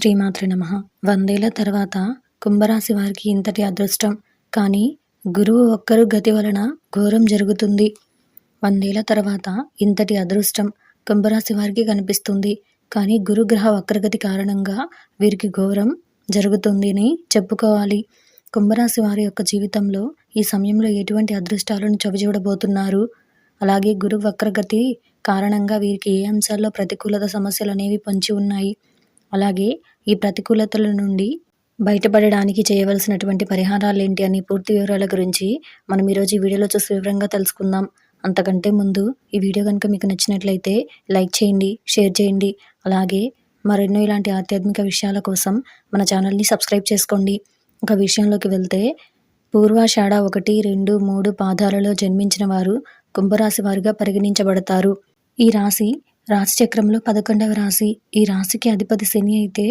శ్రీమాతృ నమ. వందేళ్ళ తర్వాత కుంభరాశి వారికి ఇంతటి అదృష్టం. కానీ గురువు ఒక్కరు గతి వలన ఘోరం జరుగుతుంది. వందేళ్ళ తర్వాత ఇంతటి అదృష్టం కుంభరాశి వారికి కనిపిస్తుంది. కానీ గురుగ్రహ వక్రగతి కారణంగా వీరికి ఘోరం జరుగుతుందని చెప్పుకోవాలి. కుంభరాశి వారి యొక్క జీవితంలో ఈ సమయంలో ఎటువంటి అదృష్టాలను చవిచూడబోతున్నారు? అలాగే గురు వక్రగతి కారణంగా వీరికి ఏ అంశాల్లో ప్రతికూలత సమస్యలు అనేవి పొంచి ఉన్నాయి? అలాగే ఈ ప్రతికూలతల నుండి బయటపడడానికి చేయవలసినటువంటి పరిహారాలు ఏంటి అని పూర్తి వివరాల గురించి మనం ఈరోజు ఈ వీడియోలో చూసి వివరంగా తెలుసుకుందాం. అంతకంటే ముందు ఈ వీడియో కనుక మీకు నచ్చినట్లయితే లైక్ చేయండి షేర్ చేయండి. అలాగే మరెన్నో ఇలాంటి ఆధ్యాత్మిక విషయాల కోసం మన ఛానల్ని సబ్స్క్రైబ్ చేసుకోండి. ఒక విషయంలోకి వెళ్తే పూర్వాషాఢ ఒకటి రెండు మూడు పాదాలలో జన్మించిన వారు కుంభరాశి వారుగా పరిగణించబడతారు. ఈ రాశి రాశిచక్రంలో పదకొండవ రాశి. ఈ రాశికి అధిపతి శని అయితే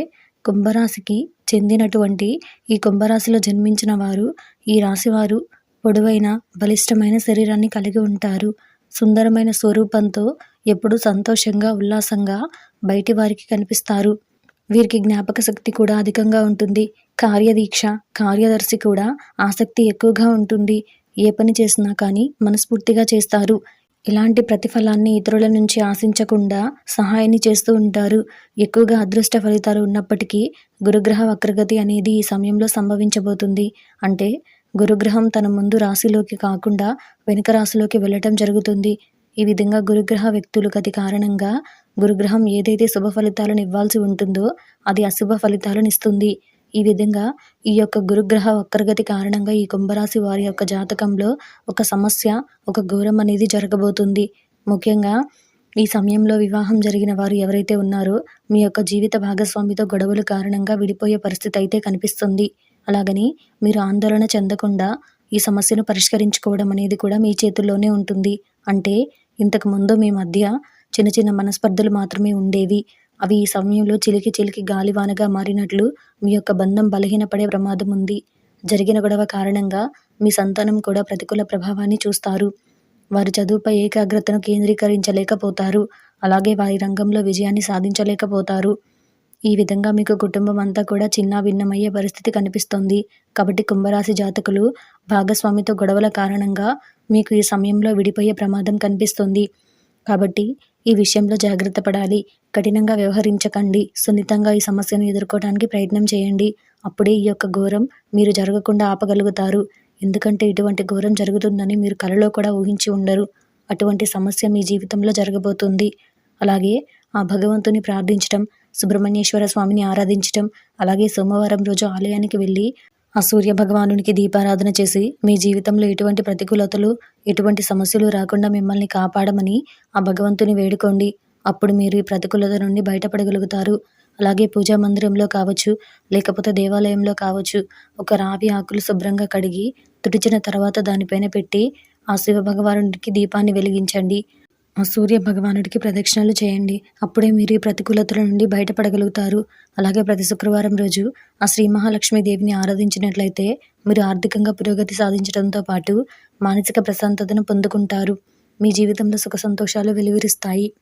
కుంభరాశికి చెందినటువంటి ఈ కుంభరాశిలో జన్మించిన వారు ఈ రాశివారు పొడవైన బలిష్టమైన శరీరాన్ని కలిగి ఉంటారు. సుందరమైన స్వరూపంతో ఎప్పుడూ సంతోషంగా ఉల్లాసంగా బయటి వారికి కనిపిస్తారు. వీరికి జ్ఞాపక శక్తి కూడా అధికంగా ఉంటుంది. కార్యదీక్ష కార్యదర్శి కూడా ఆసక్తి ఎక్కువగా ఉంటుంది. ఏ పని చేసినా కానీ మనస్ఫూర్తిగా చేస్తారు. ఇలాంటి ప్రతిఫలాన్ని ఇతరుల నుంచి ఆశించకుండా సహాయాన్ని చేస్తూ ఉంటారు. ఎక్కువగా అదృష్ట ఫలితాలు ఉన్నప్పటికీ గురుగ్రహ వక్రగతి అనేది ఈ సమయంలో సంభవించబోతుంది. అంటే గురుగ్రహం తన ముందు రాశిలోకి కాకుండా వెనుక రాశిలోకి వెళ్ళటం జరుగుతుంది. ఈ విధంగా గురుగ్రహ వ్యక్తులు గతి కారణంగా గురుగ్రహం ఏదైతే శుభ ఫలితాలను ఇవ్వాల్సి ఉంటుందో అది అశుభ ఫలితాలను ఇస్తుంది. ఈ విధంగా ఈ యొక్క గురుగ్రహ వక్రగతి కారణంగా ఈ కుంభరాశి వారి యొక్క జాతకంలో ఒక సమస్య ఒక ఘోరం అనేది జరగబోతుంది. ముఖ్యంగా ఈ సమయంలో వివాహం జరిగిన వారు ఎవరైతే ఉన్నారో మీ యొక్క జీవిత భాగస్వామితో గొడవల కారణంగా విడిపోయే పరిస్థితి అయితే కనిపిస్తుంది. అలాగని మీరు ఆందోళన చెందకుండా ఈ సమస్యను పరిష్కరించుకోవడం అనేది కూడా మీ చేతుల్లోనే ఉంటుంది. అంటే ఇంతకు ముందు మీ మధ్య చిన్న చిన్న మనస్పర్ధలు మాత్రమే ఉండేవి. అవి ఈ సమయంలో చిలికి చిలికి గాలివానగా మారినట్లు మీ యొక్క బంధం బలహీనపడే ప్రమాదం ఉంది. జరిగిన గొడవ కారణంగా మీ సంతానం కూడా ప్రతికూల ప్రభావాన్ని చూస్తారు. వారి చదువుపై ఏకాగ్రతను కేంద్రీకరించలేకపోతారు. అలాగే వారి రంగంలో విజయాన్ని సాధించలేకపోతారు. ఈ విధంగా మీకు కుటుంబం అంతా కూడా చిన్న భిన్నమయ్యే పరిస్థితి కనిపిస్తుంది. కాబట్టి కుంభరాశి జాతకులు భాగస్వామితో గొడవల కారణంగా మీకు ఈ సమయంలో విడిపోయే ప్రమాదం కనిపిస్తుంది. కాబట్టి ఈ విషయంలో జాగ్రత్త పడాలి. కఠినంగా వ్యవహరించకండి. సున్నితంగా ఈ సమస్యను ఎదుర్కోవడానికి ప్రయత్నం చేయండి. అప్పుడే ఈ యొక్క ఘోరం మీరు జరగకుండా ఆపగలుగుతారు. ఎందుకంటే ఇటువంటి ఘోరం జరుగుతుందని మీరు కలలో కూడా ఊహించి ఉండరు. అటువంటి సమస్య మీ జీవితంలో జరగబోతుంది. అలాగే ఆ భగవంతుని ప్రార్థించటం సుబ్రహ్మణ్యేశ్వర స్వామిని ఆరాధించటం అలాగే సోమవారం రోజు ఆలయానికి వెళ్ళి ఆ సూర్య భగవానునికి దీపారాధన చేసి మీ జీవితంలో ఎటువంటి ప్రతికూలతలు ఎటువంటి సమస్యలు రాకుండా మిమ్మల్ని కాపాడమని ఆ భగవంతుని వేడుకోండి. అప్పుడు మీరు ఈ ప్రతికూలత నుండి బయటపడగలుగుతారు. అలాగే పూజా మందిరంలో కావచ్చు లేకపోతే దేవాలయంలో కావచ్చు ఒక రావి ఆకులు శుభ్రంగా కడిగి తుడిచిన తర్వాత దానిపైన పెట్టి ఆ శివ భగవానుడికి దీపాన్ని వెలిగించండి. సూర్య భగవానుడికి ప్రదక్షిణలు చేయండి. అప్పుడే మీరు ఈ ప్రతికూలతల నుండి బయటపడగలుగుతారు. అలాగే ప్రతి శుక్రవారం రోజు ఆ శ్రీ మహాలక్ష్మి దేవిని ఆరాధించినట్లయితే మీరు ఆర్థికంగా పురోగతి సాధించడంతో పాటు మానసిక ప్రశాంతతను పొందుకుంటారు. మీ జీవితంలో సుఖ సంతోషాలు వెలువరిస్తాయి.